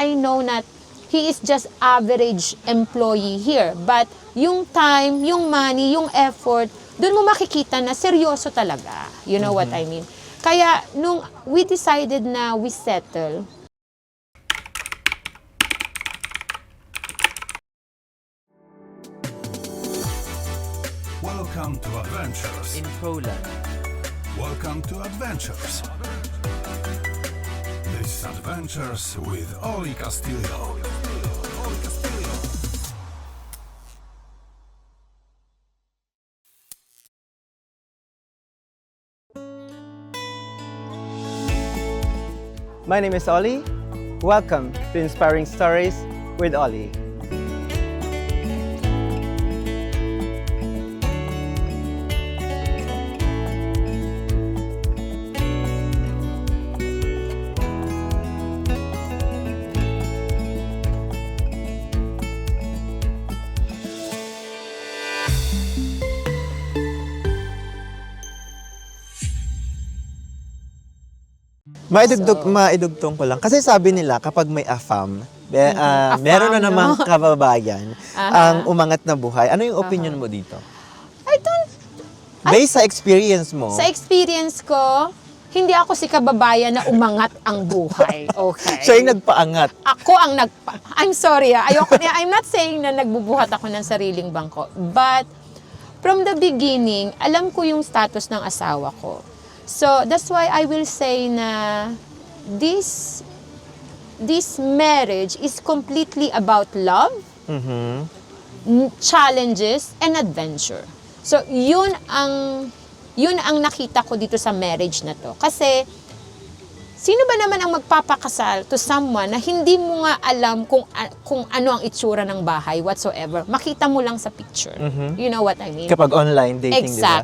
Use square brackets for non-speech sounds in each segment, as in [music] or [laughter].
I know that he is just average employee here. But yung time, yung money, yung effort, doon mo makikita na seryoso talaga. You know what I mean? Kaya nung we decided na we settle, Welcome to Adventures. in Poland. Welcome to Adventures. Adventures with Oli Castillo. My name is Ollie. Welcome to Inspiring Stories with Ollie. Maidugtog, maidugtong ko lang. Kasi sabi nila, kapag may AFAM, be, ah, AFAM, meron na no? namang [laughs] kababayan Aha. ang umangat na buhay. Ano yung opinion mo dito? I don't Based sa experience mo, Sa experience ko, hindi ako si kababayan na umangat ang buhay. [laughs] Okay. siya yung nagpaangat. ako ang nagpa... I'm sorry ah. Ayoko niya. I'm not saying na nagbubuhat ako ng sariling bangko. But, from the beginning, alam ko yung status ng asawa ko. So, that's why I will say na this this marriage is completely about love, Mhm. n- challenges, and adventure. So, yun ang yun ang nakita ko dito sa marriage na to. Kasi, sino ba naman ang magpapakasal to someone na hindi mo nga alam kung, kung ano ang itsura ng bahay whatsoever. Makita mo lang sa picture. You know what I mean? Kapag online dating, di ba?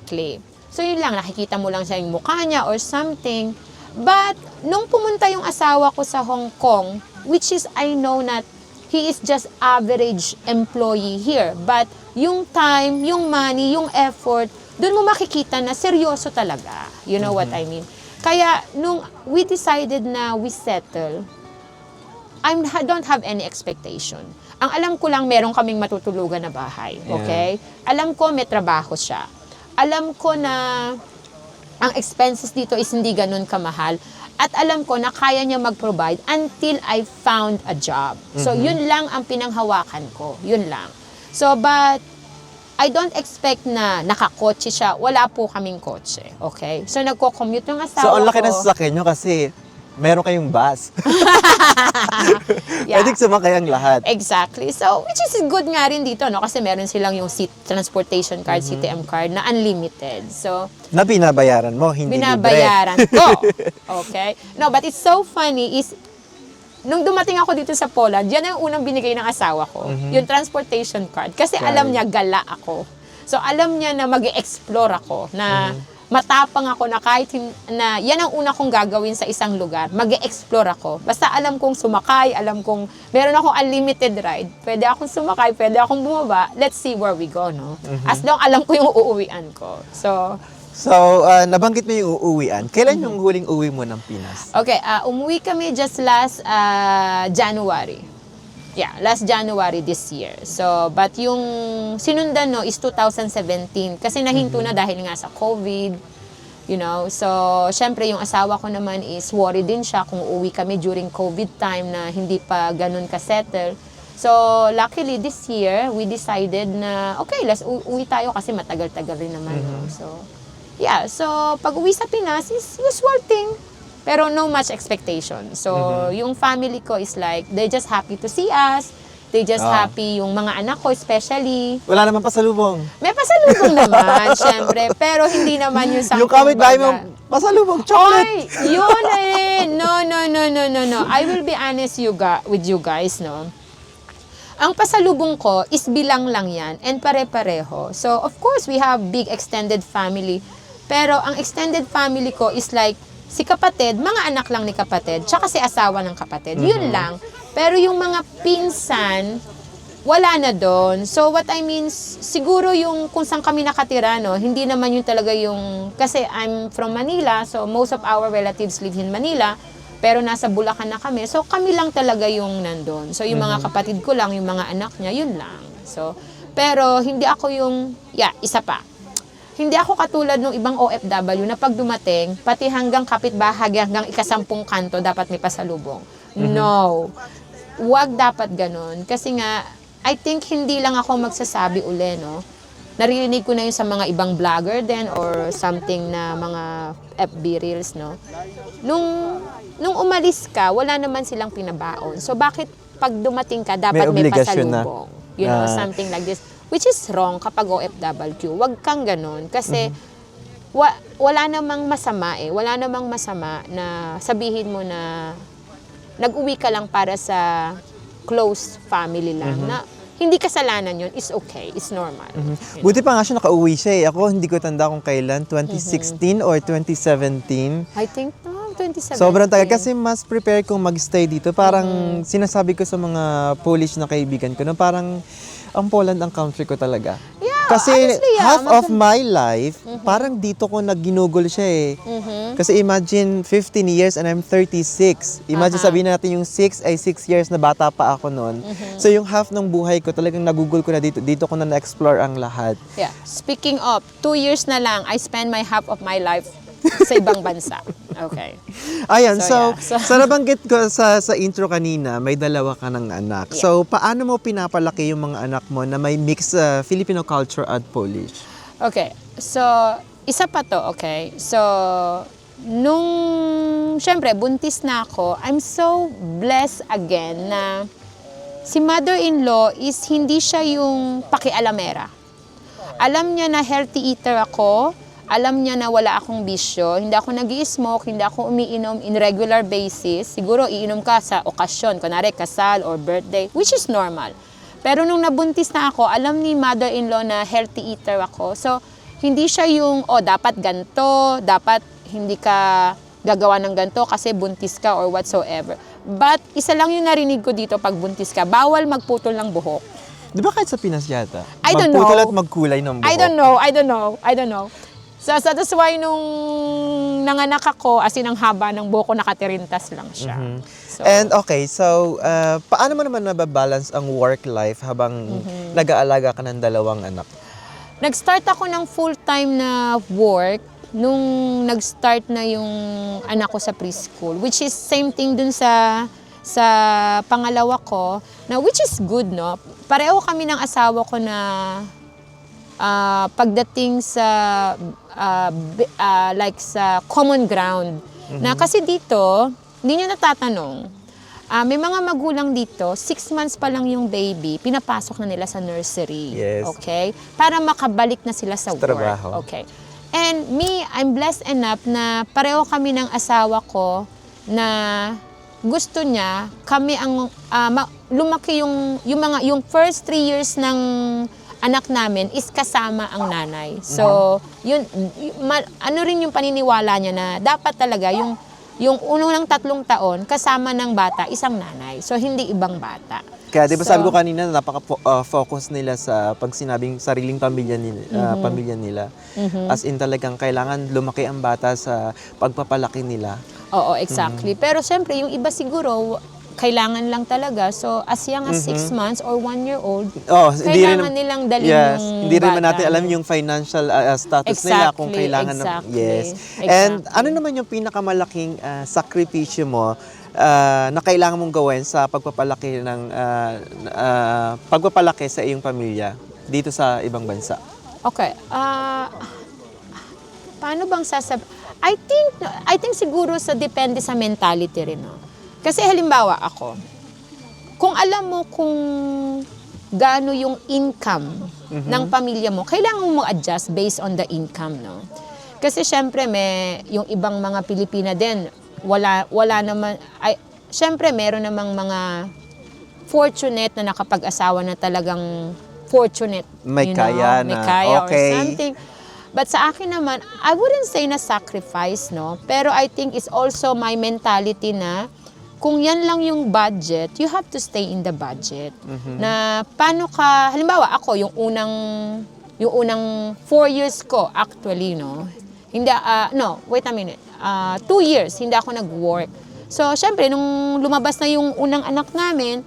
So yun lang, nakikita mo lang siya yung mukha niya or something. But, nung pumunta yung asawa ko sa Hong Kong, which is I know that he is just average employee here. But, yung time, yung money, yung effort, doon mo makikita na seryoso talaga. You know what I mean? Kaya, nung we decided na we settle, I'm, I don't have any expectation. Ang alam ko lang, meron kaming matutulugan na bahay. Okay? Alam ko, may trabaho siya. Alam ko na ang expenses dito is hindi ganun kamahal. At alam ko na kaya niya mag-provide until I found a job. So, yun lang ang pinanghawakan ko. Yun lang. So, but, I don't expect na nakakotse siya. Wala po kaming kotse. Okay? So, nagko-commute yung asawa So, ang laki ko. ng sasakyan nyo kasi meron kayong bus. [laughs] [laughs] Yeah. Pwede sumakay ang lahat. Exactly. So, which is good nga rin dito, no? Kasi meron silang yung seat, transportation card, CTM card na unlimited. So, Na binabayaran mo, hindi binabayaran ko. [laughs] Okay? No, but it's so funny is, nung dumating ako dito sa Poland, yan ang unang binigay ng asawa ko. Yung transportation card. Kasi alam niya, gala ako. So, alam niya na mag explore ako, na matapang ako na kahit na yan ang una kong gagawin sa isang lugar, mag explore ako. Basta alam kong sumakay, alam kong meron akong unlimited ride. Pwede akong sumakay, pwede akong bumaba. Let's see where we go, no? As long alam ko yung uuwian ko. So, So, ah, nabanggit mo yung uuwian. Kailan yung huling uwi mo ng Pinas? Okay, ah, umuwi kami just last ah, January. Yeah, last January this year. So, but yung sinundan no is 2017 kasi nahinto na dahil nga sa COVID. You know, so syempre yung asawa ko naman is worried din siya kung uuwi kami during COVID time na hindi pa ganun ka-settle. So, luckily this year, we decided na, okay, let's uwi tayo kasi matagal-tagal rin naman. no? So, yeah. So, pag uwi sa Pinas is usual thing. Pero no much expectation. So, yung family ko is like, they just happy to see us. They just Ah. happy yung mga anak ko especially. Wala naman pasalubong. May pasalubong naman, [laughs] syempre. Pero hindi naman yung sa yung kapitbahay mo, pasalubong, chocolate. Oy, yun eh. No, no, no, no, no, no. I will be honest you ga- with you guys, no. Ang pasalubong ko is bilang lang yan and pare-pareho. So, of course, we have big extended family. Pero ang extended family ko is like si kapatid, mga anak lang ni kapatid, tsaka si asawa ng kapatid. Yun lang. Pero yung mga pinsan, wala na doon. So what I mean, siguro yung kung saan kami nakatira, no, hindi naman yun talaga yung, kasi I'm from Manila, so most of our relatives live in Manila. Pero nasa Bulacan na kami. So kami lang talaga yung nandun. So yung mga kapatid ko lang, yung mga anak niya, yun lang. So, pero hindi ako yung, yeah, isa pa. Hindi ako katulad ng ibang OFW na pag dumating, pati hanggang kapitbahay, hanggang ikasampung kanto, dapat may pasalubong. No. Huwag dapat ganun. Kasi nga, I think hindi lang ako magsasabi uli, no? Naririnig ko na yun sa mga ibang vlogger din or something na mga FB Reels, no? Nung, nung umalis ka, wala naman silang pinabaon. So, bakit pag dumating ka, dapat may, na. pasalubong? You know, Ah. something like this. Which is wrong kapag OFW. Huwag kang ganun. Kasi, wa- wala namang masama eh. Wala namang masama na sabihin mo na nag-uwi ka lang para sa close family lang na hindi kasalanan yun, is okay, is normal. You know? Buti pa nga siya nakauwi siya eh. Ako hindi ko tanda kung kailan, 2016 or 2017. I think, no, 27. Sobrang tagal kasi mas prepare kong magstay dito. Parang sinasabi ko sa mga Polish na kaibigan ko na parang ang Poland ang country ko talaga. Yeah, kasi honestly, yeah, half of my life, parang dito ko nagginugol siya eh. Mhm. Kasi imagine 15 years and I'm 36. Imagine Aha. sabihin natin yung 6 ay 6 years na bata pa ako noon. Mm-hmm. So yung half ng buhay ko talagang nagugol ko na dito. Dito ko na na-explore ang lahat. Yeah. Speaking of, two years na lang, I spend my half of my life sa ibang bansa. [laughs] Okay. [laughs] Ayan, So, so, yeah. So- [laughs] sa nabanggit ko sa, sa intro kanina, may dalawa ka ng anak. Yeah. So, paano mo pinapalaki yung mga anak mo na may mix uh, Filipino culture at Polish? Okay. So, isa pa to, okay? So, nung, syempre, buntis na ako, I'm so blessed again na si mother-in-law is hindi siya yung pakialamera. Alam niya na healthy eater ako, alam niya na wala akong bisyo, hindi ako nag smoke hindi ako umiinom in regular basis. Siguro iinom ka sa okasyon, kunwari kasal or birthday, which is normal. Pero nung nabuntis na ako, alam ni mother-in-law na healthy eater ako. So, hindi siya yung, oh, dapat ganto, dapat hindi ka gagawa ng ganto kasi buntis ka or whatsoever. But, isa lang yung narinig ko dito pag buntis ka, bawal magputol ng buhok. Di ba kahit sa Pinas yata? I don't Magputol know. at magkulay ng buhok. I don't know, I don't know, I don't know. So, so that's why nung nanganak ako, as in ang haba ng buhok ko, nakatirintas lang siya. So, And okay, so uh, paano mo naman nababalance ang work life habang Mm-hmm. nag-aalaga ka ng dalawang anak? nag-start ako ng full-time na work nung nag-start na yung anak ko sa preschool, which is same thing dun sa sa pangalawa ko, na which is good, no? Pareho kami ng asawa ko na ah, pagdating sa bi- ah, like sa common ground. Na kasi dito, hindi nyo natatanong, ah, may mga magulang dito, six months pa lang yung baby, pinapasok na nila sa nursery. Yes. Okay? Para makabalik na sila sa, Sa trabaho. work. Okay. And me, I'm blessed enough na pareho kami ng asawa ko na gusto niya kami ang ma- lumaki yung yung mga yung first three years ng anak namin is kasama ang nanay. So, yun ma- ano rin yung paniniwala niya na dapat talaga yung yung unang tatlong taon kasama ng bata isang nanay. So, hindi ibang bata. Kaya di ba So- sabi ko kanina napaka-focus nila sa pag sinabing sariling pamilya nila, Mm-hmm. ah, pamilya nila. As in talagang kailangan lumaki ang bata sa pagpapalaki nila. Oo, exactly. Pero syempre, yung iba siguro, kailangan lang talaga. So, as young as six months or one year old, Oh, hindi rin kailangan nilang dalhin yes, yung hindi rin bata. natin alam yung financial uh, uh, status nila kung Exactly, kailangan exactly, na yes. exactly. And ano naman yung pinakamalaking uh, sakripisyo mo uh, na kailangan mong gawin sa pagpapalaki ng uh, uh, pagpapalaki sa iyong pamilya dito sa ibang bansa? Okay. ah paano bang sasab... I think, I think siguro sa depende sa mentality rin. No? Kasi halimbawa ako, kung alam mo kung gaano yung income ng pamilya mo, kailangan mo adjust based on the income, no? Kasi syempre may yung ibang mga Pilipina din, wala wala naman ay syempre meron namang mga fortunate na nakapag-asawa na talagang fortunate. May you know, kaya may na. kaya Okay. or something. But sa akin naman, I wouldn't say na sacrifice, no? Pero I think it's also my mentality na kung yan lang yung budget, you have to stay in the budget. Na paano ka, halimbawa ako, yung unang, yung unang four years ko actually, no? Hindi, ah, no, wait a minute. Ah, two years, hindi ako nag-work. So, syempre, nung lumabas na yung unang anak namin,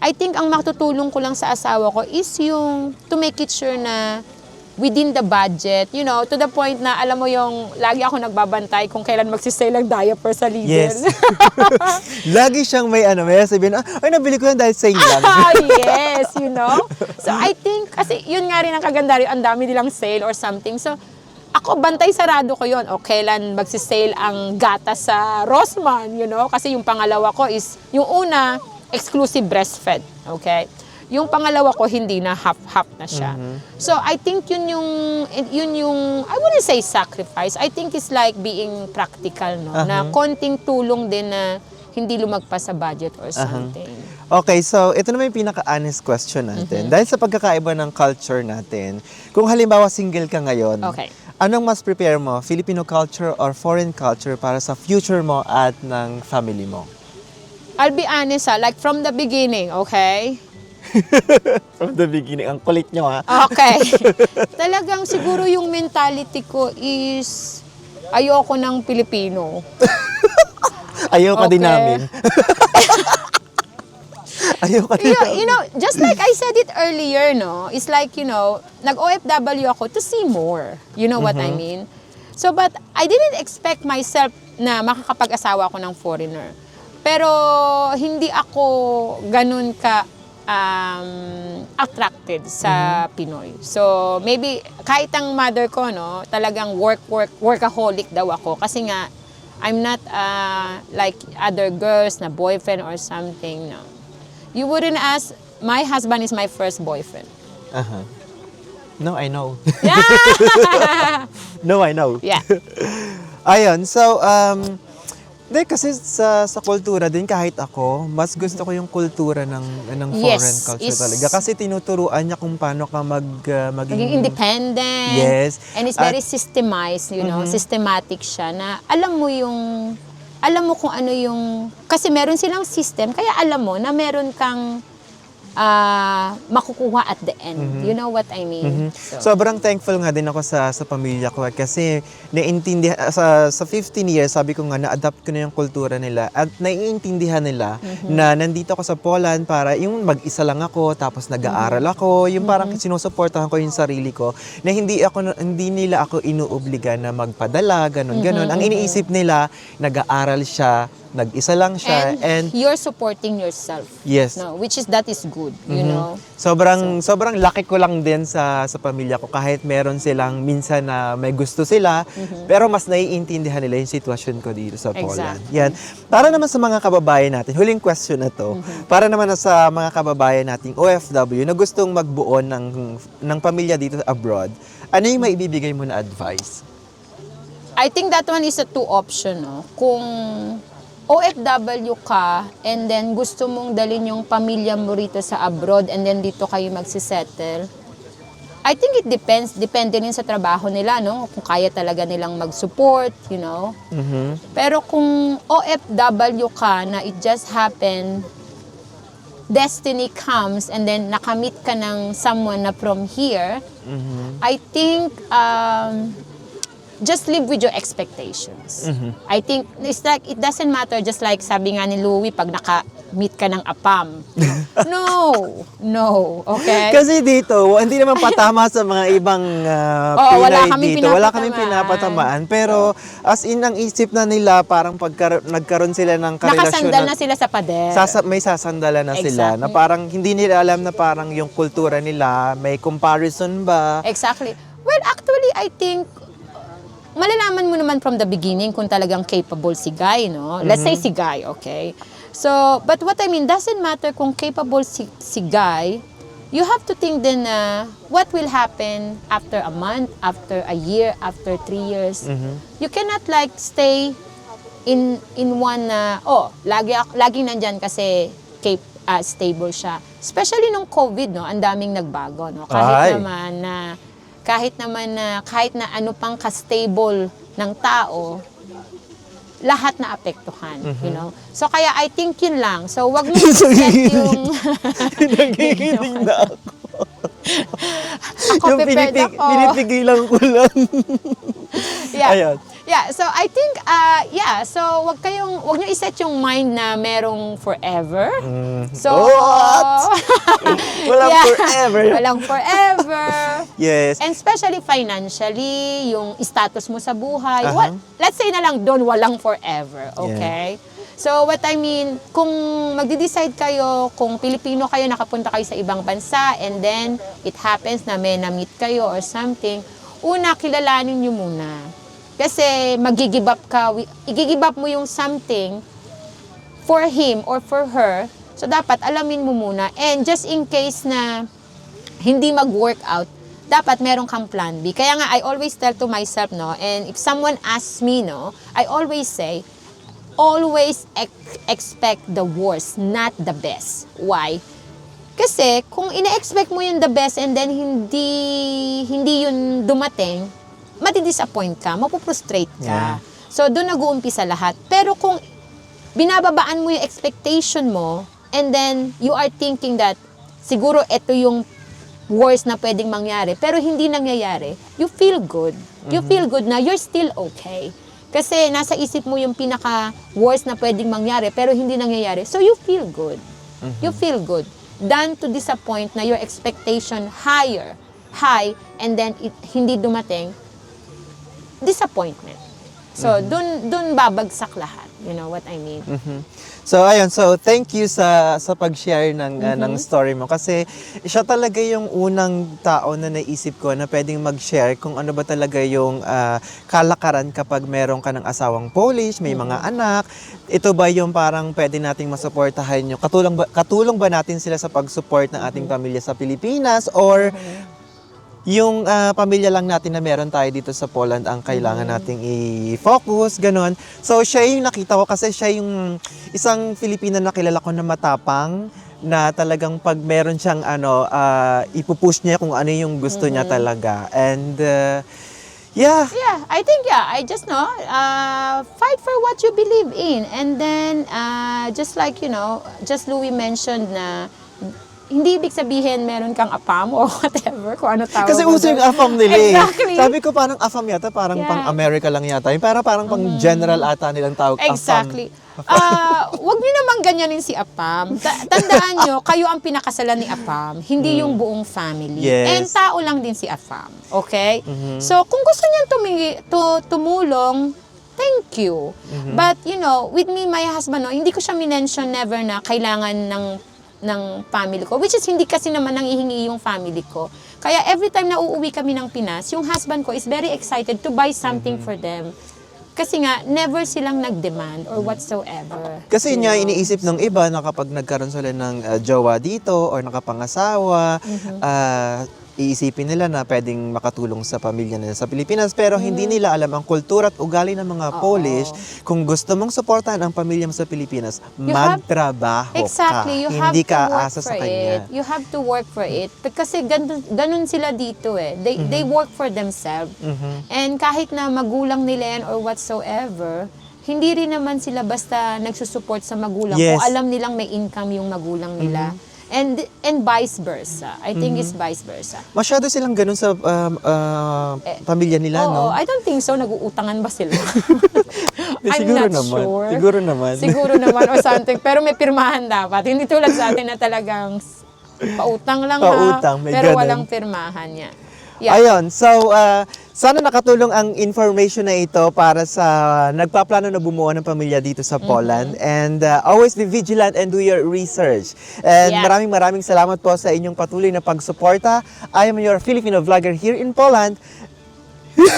I think ang matutulong ko lang sa asawa ko is yung to make it sure na within the budget, you know, to the point na alam mo yung lagi ako nagbabantay kung kailan magsisale ang diaper sa Lidl. Yes. [laughs] Lagi siyang may ano, may sabihin, ah, ay, nabili ko yan dahil sale lang. [laughs] Ah, yes, you know? So, I think, kasi yun nga rin ang kaganda rin, ang dami nilang sale or something. So, ako, bantay sarado ko yun. O, kailan magsisale ang gata sa Rossmann, you know? Kasi yung pangalawa ko is, yung una, exclusive breastfed, okay? Yung pangalawa ko, hindi na half-half na siya. So, I think yun yung, yun yung, I wouldn't say sacrifice. I think it's like being practical, no? Na konting tulong din na hindi lumagpas sa budget or something. Okay, so ito naman yung pinaka-honest question natin. Dahil sa pagkakaiba ng culture natin, kung halimbawa single ka ngayon, Okay. anong mas prepare mo, Filipino culture or foreign culture para sa future mo at ng family mo? I'll be honest ha, like from the beginning, okay? From the beginning, ang kulit nyo ha. Okay. [laughs] Talagang siguro yung mentality ko is ayoko ng Pilipino. [laughs] Ayaw ka din Okay. namin. [laughs] Ayaw ka din You, namin. you know, just like I said it earlier, no? It's like, you know, nag-OFW ako to see more. You know what I mean? So, but I didn't expect myself na makakapag-asawa ako ng foreigner. Pero hindi ako ganun ka um, attracted sa Pinoy. So, maybe kahit ang mother ko, no, talagang work, work, workaholic daw ako. Kasi nga, I'm not uh, like other girls na boyfriend or something, no. You wouldn't ask, my husband is my first boyfriend. Aha. No, I know. Yeah! [laughs] no, I know. yeah. [laughs] Ayun, so, um, hindi, kasi sa, sa kultura din, kahit ako, mas gusto ko yung kultura ng, ng Yes, foreign culture is- talaga. Kasi tinuturuan niya kung paano ka mag, uh, maging... Maging independent. Yes. And it's At- very systemized, you know, systematic siya na alam mo yung, alam mo kung ano yung, kasi meron silang system, kaya alam mo na meron kang ah, makukuha at the end. You know what I mean? So, Sobrang thankful nga din ako sa sa pamilya ko kasi naiintindihan sa sa 15 years sabi ko nga na-adapt ko na yung kultura nila at naiintindihan nila na nandito ako sa Poland para yung mag-isa lang ako tapos nag-aaral ako, yung parang sinusuportahan ko yung sarili ko na hindi ako hindi nila ako inuobliga na magpadala, ganun ganun. Ang iniisip nila nag-aaral siya, nag-isa lang siya and, and, you're supporting yourself. yes. No, which is that is good, you know. Sobrang sobrang laki ko lang din sa sa pamilya ko kahit meron silang minsan na may gusto sila pero mas naiintindihan nila yung sitwasyon ko dito sa Poland. Exactly. Yan. Para naman sa mga kababayan natin, huling question na to. Para naman sa mga kababayan nating OFW na gustong magbuo ng ng pamilya dito abroad, ano yung maibibigay mo na advice? I think that one is a two option, no? Kung OFW ka and then gusto mong dalhin yung pamilya mo rito sa abroad and then dito kayo magsisettle, I think it depends. Depende rin sa trabaho nila, no? Kung kaya talaga nilang mag-support, you know? Mhm. Pero kung OFW ka na it just happened, destiny comes and then nakamit ka ng someone na from here, I think um, just live with your expectations. I think it's like it doesn't matter just like sabi nga ni Louie pag naka-meet ka ng apam. [laughs] no, no, okay? Kasi dito, hindi naman [laughs] patama sa mga ibang uh, Oo, Pinay wala kaming dito. Wala kaming pinapatamaan. Pero as in, ang isip na nila, parang pagkar- nagkaroon sila ng karelasyon Nakasandal na sila sa pader. Sasa- may sasandalan na sila Exactly. na parang hindi nila alam na parang yung kultura nila, may comparison ba? Exactly. Well, actually, I think malalaman mo naman from the beginning kung talagang capable si Guy, no? Let's say si Guy, okay? So, but what I mean, doesn't matter kung capable si, si Guy, you have to think then na what will happen after a month, after a year, after three years. You cannot like stay in in one na oh, lagi laging nandyan kasi cap, ah, stable siya. Especially nung COVID, no, ang daming nagbago, no. Kahit Ay. naman na kahit naman na kahit na ano pang ka-stable ng tao, lahat na apektuhan, you know. So kaya I think yun lang. So wag mo [laughs] yung [laughs] Nagiginig na [laughs] ako. ako yung pinipig, ako. pinipigilan ko lang. yeah. Ayun. Yeah, so I think, uh, yeah, so wag kayong, wag nyo iset yung mind na merong forever. So, What? Walang Yeah. forever. Walang forever. Yes. And especially financially, yung status mo sa buhay. Aha. What, let's say na lang doon, walang forever. Okay? So, what I mean, kung magde-decide kayo, kung Pilipino kayo, nakapunta kayo sa ibang bansa, and then it happens na may na-meet kayo or something, una, kilalanin nyo muna. Kasi mag-give up ka, i-give up mo yung something for him or for her. So, dapat alamin mo muna. And just in case na hindi mag-work out, dapat meron kang plan B. Kaya nga, I always tell to myself, no, and if someone asks me, no, I always say, always ex- expect the worst, not the best. Why? Kasi kung ina-expect mo yung the best and then hindi hindi yun dumating, mati-disappoint ka, mapuprostrate ka. Yeah. So doon nag-uumpisa lahat. Pero kung binababaan mo yung expectation mo and then you are thinking that siguro ito yung worst na pwedeng mangyari pero hindi nangyayari, you feel good. You feel good na you're still okay. Kasi nasa isip mo yung pinaka worst na pwedeng mangyari pero hindi nangyayari. So you feel good. You feel good than to disappoint na your expectation higher, high, and then it, hindi dumating, disappointment. So, dun, dun babagsak lahat. You know what I mean? So ayun, so thank you sa sa pag-share ng uh, Mm-hmm. ng story mo kasi siya talaga yung unang tao na naisip ko na pwedeng mag-share kung ano ba talaga yung ah, kalakaran kapag meron ka ng asawang Polish, may mga Mm-hmm. anak. Ito ba yung parang pwede nating masuportahan yung katulong ba, katulong ba natin sila sa pag-support ng ating Mm-hmm. pamilya sa Pilipinas or yung ah, pamilya lang natin na meron tayo dito sa Poland ang kailangan Mm-hmm. nating i-focus, ganun. So, siya yung nakita ko kasi siya yung isang Filipina na kilala ko na matapang na talagang pag meron siyang ano, ah, ipupush niya kung ano yung gusto niya Mm-hmm. talaga. And, uh, yeah, Yeah, I think yeah, I just know, uh, fight for what you believe in. And then, uh, just like, you know, just Louis mentioned na hindi ibig sabihin meron kang apam or [laughs] whatever, kung ano tawag Kasi uso yung. AFAM nila eh. Exactly. Sabi ko parang AFAM yata, parang Yeah. pang America lang yata. Yung Parang parang pang general ata nilang tawag Exactly. [laughs] Ah, wag niyo naman ganyanin si Apam. Ta- tandaan niyo, kayo ang pinakasalan ni Apam, hindi yung buong family. Yes. And tao lang din si Apam. Okay? So, kung gusto niyan tumingi, tu- tumulong, thank you. But, you know, with me, my husband, no, hindi ko siya minention never na kailangan ng ng family ko. Which is, hindi kasi naman nang ihingi yung family ko. Kaya every time na uuwi kami ng Pinas, yung husband ko is very excited to buy something for them. Kasi nga, never silang nag-demand or whatsoever. Kasi niya know? iniisip ng iba na kapag nagkaroon sila ng uh, jowa dito or nakapangasawa, Mm-hmm. ah, iisipin nila na pwedeng makatulong sa pamilya nila sa Pilipinas pero hindi nila alam ang kultura at ugali ng mga Mm-hmm. Oo. Polish. Kung gusto mong suportahan ang pamilya mo sa Pilipinas, You have- magtrabaho Exactly, ka. you have hindi ka asa sa kanya. it. You have to work for it. Kasi ganun, ganun sila dito eh. They, they Mm-hmm. work for themselves. And kahit na magulang nila yan or whatsoever, hindi rin naman sila basta nagsusupport sa magulang Yes. Mm-hmm. kung alam nilang may income yung magulang nila. And and vice versa. I think it's vice versa. Masyado silang ganun sa um, ah, Eh, pamilya nila, Oo, no? I don't think so. Nag-uutangan ba sila? [laughs] I'm siguro not naman. sure. Siguro naman. Siguro naman or [laughs] something. Pero may pirmahan dapat. Hindi tulad sa atin na talagang pautang lang Pautang, ha. Pero ganun. walang pirmahan niya. Yeah. Ayun, so uh, sana nakatulong ang information na ito para sa nagpaplano na bumuo ng pamilya dito sa Poland. And uh, always be vigilant and do your research. And Yeah. maraming maraming salamat po sa inyong patuloy na pagsuporta. I am your Filipino vlogger here in Poland. [laughs]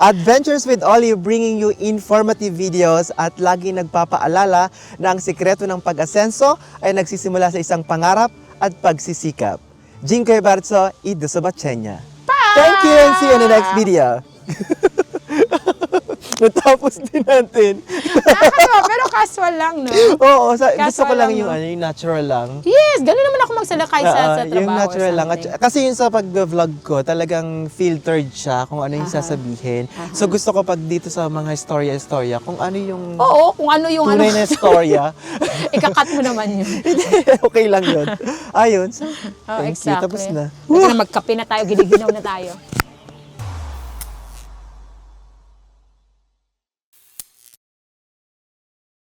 Adventures with Ollie bringing you informative videos at lagi nagpapaalala na ang sikreto ng pag-asenso ay nagsisimula sa isang pangarap at pagsisikap. Dziękuję bardzo i do zobaczenia. Thank you and see you in the next video. [laughs] [laughs] Natapos din natin. Nakakatawa, pero casual lang, no? Oo, sa, gusto ko lang lang, yung, no? ano, yung natural lang. Yes, ganun naman ako magsalakay sa, Oo, sa trabaho yung natural lang. At, kasi yung sa pag-vlog ko, talagang filtered siya kung ano yung Aha. sasabihin. So gusto ko pag dito sa mga istorya-istorya, kung ano yung Oo, kung ano yung tunay ano. na istorya, [laughs] Ikakat mo naman yun. [laughs] okay lang yun. Ayun. So, Oh, thank you. exactly. Tapos na. Ito na, magkape na tayo, giliginaw na tayo.